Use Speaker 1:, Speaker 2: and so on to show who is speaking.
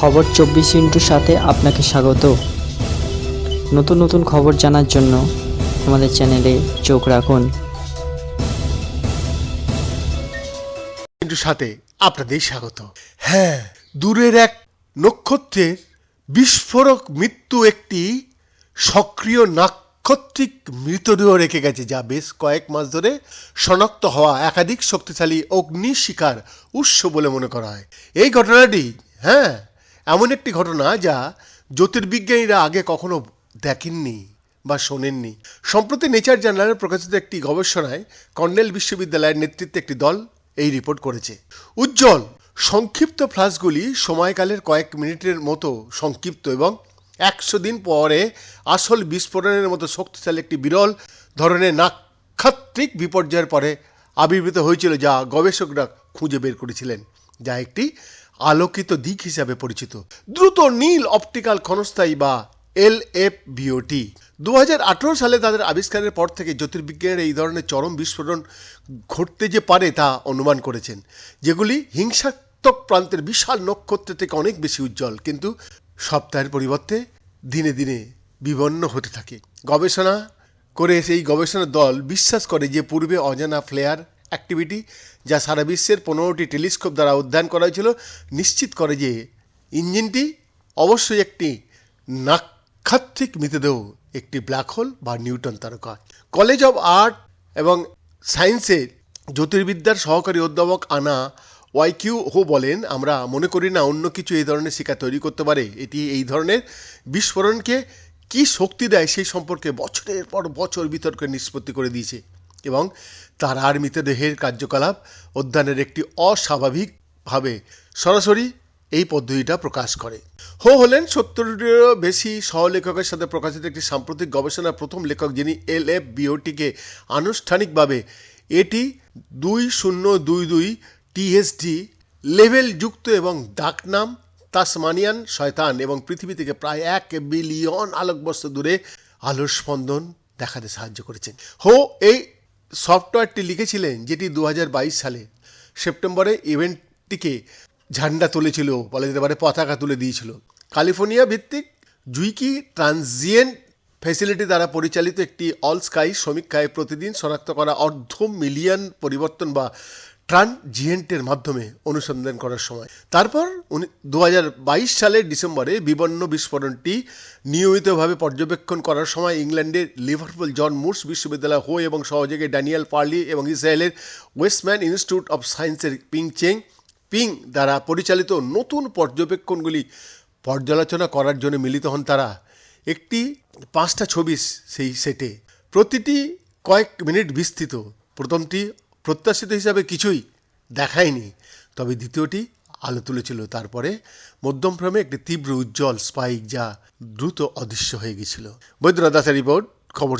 Speaker 1: খবর চব্বিশ ইন্টুর সাথে আপনাকে স্বাগত। নতুন নতুন খবর জানার জন্য আমাদের চ্যানেলে চোখ রাখুন।
Speaker 2: কিন্তু সাথে আপনাদের স্বাগত। হ্যাঁ দূরের এক নক্ষত্রের বিস্ফোরক মৃত্যু একটি সক্রিয় নাক্ষত্রিক মৃতদেহ রেখে গেছে, যা বেশ কয়েক মাস ধরে শনাক্ত হওয়া একাধিক শক্তিশালী অগ্নি শিকার উৎস বলে মনে করা হয়। এই ঘটনাটি হ্যাঁ এমন একটি ঘটনা যা জ্যোতির্বিজ্ঞানীরা আগে কখনো দেখেননি বা শোনেননি। সম্প্রতি নেচার জার্নালে প্রকাশিত একটি গবেষণায় কর্নেল বিশ্ববিদ্যালয়ের নেতৃত্বে একটি দল এই রিপোর্ট করেছে। উজ্জ্বল, সংক্ষিপ্ত ফ্লাশগুলি সময়কালের কয়েক মিনিটের মতো সংক্ষিপ্ত এবং একশো দিন পরে আসল বিস্ফোরণের মতো শক্তিশালী একটি বিরল ধরনের নাক্ষাত্রিক বিপর্যয়ের পরে আবির্ভূত হয়েছিল যা গবেষকরা খুঁজে বের করেছিলেন, যা একটি আলোকিত দিক হিসাবে পরিচিত। দ্রুত নীল অপটিক্যাল ক্ষণস্থায়ী বা এল এফ বিওটি দু সালে তাদের আবিষ্কারের পর থেকে জ্যোতির্বিজ্ঞানের এই ধরনের চরম বিস্ফোরণ ঘটতে যে পারে তা অনুমান করেছেন, যেগুলি হিংসাত্মক প্রান্তের বিশাল নক্ষত্র থেকে অনেক বেশি উজ্জ্বল, কিন্তু সপ্তাহের পরিবর্তে দিনে দিনে বিবন্ন হতে থাকে। গবেষণা করে সেই গবেষণা দল বিশ্বাস করে যে পূর্বে অজানা ফ্লেয়ার অ্যাক্টিভিটি যা সারা বিশ্বের পনেরোটি টেলিস্কোপ দ্বারা অধ্যয়ন করা হয়েছিল, নিশ্চিত করে যে ইঞ্জিনটি অবশ্যই একটি নাক্ষাত্রিক মৃতদেহ, একটি ব্ল্যাক হোল বা নিউটন তারকা। কলেজ অফ আর্ট এবং সায়েন্সের জ্যোতির্বিদ্যার সহকারী অধ্যাপক আনা ওয়াইকিউ হো বলেন, আমরা মনে করি না অন্য কিছু এই ধরনের শিকা তৈরি করতে পারে। এটি এই ধরনের বিস্ফোরণকে কি শক্তি দেয় সেই সম্পর্কে বছরের পর বছর বিতর্কের নিষ্পত্তি করে দিয়েছে। এবং তার তারার মৃতদেহের কার্যকলাপ অধ্যয়নের একটি অস্বাভাবিকভাবে সরাসরি এই পদ্ধতিটা প্রকাশ করে। হো হলেন সত্তরেরও বেশি সহলেখকের সাথে প্রকাশিত একটি সাম্প্রতিক গবেষণার প্রথম লেখক যিনি এল এফ বিওটিকে আনুষ্ঠানিকভাবে এটি দুই শূন্য দুই দুই টিএসডি লেভেল যুক্ত এবং ডাকনাম তাসমানিয়ান শয়তান এবং পৃথিবী থেকে প্রায় এক বিলিয়ন আলোকবর্ষ দূরে আলোর স্পন্দন দেখাতে সাহায্য করেছেন। হো এই সফটওয়্যারটি লিখেছিলেন যেটি দু হাজার বাইশ সালে সেপ্টেম্বরে ইভেন্টটিকে ঝান্ডা তুলেছিল, বলা যেতে পারে পতাকা তুলে দিয়েছিল। ক্যালিফোর্নিয়া ভিত্তিক জুইকি ট্রানজিয়েন্ট ফ্যাসিলিটি দ্বারা পরিচালিত একটি অল স্কাই সমীক্ষায় প্রতিদিন শনাক্ত করা অর্ধ মিলিয়ন পরিবর্তন বা ট্রানজিয়েন্টের মাধ্যমে অনুসন্ধান করার সময়। তারপর দু সালের ডিসেম্বরে বিবন্ন বিস্ফোরণটি নিয়মিতভাবে পর্যবেক্ষণ করার সময় ইংল্যান্ডের লিভারপুল জন মুর্স বিশ্ববিদ্যালয় হো এবং সহযোগে ড্যানিয়েল পার্লি এবং ইসরায়েলের ওয়েস্টম্যান ইনস্টিটিউট অফ সায়েন্সের পিং চেং পিং দ্বারা পরিচালিত নতুন পর্যবেক্ষণগুলি পর্যালোচনা করার জন্য মিলিত হন তারা। একটি পাঁচটা ছবি সেই সেটে। প্রতিটি কয়েক মিনিট বিস্তৃত। প্রথমটি প্রত্যাশিত হিসাবে কিছুই দেখায়নি। তবে দ্বিতীয়টি আলো তুলেছিল। তারপরে মধ্যম ফ্রেমে একটি তীব্র উজ্জ্বল স্পাইক যা দ্রুত অদৃশ্য হয়ে গেছিল। বৈদ্যনাথ দাসের রিপোর্ট, খবর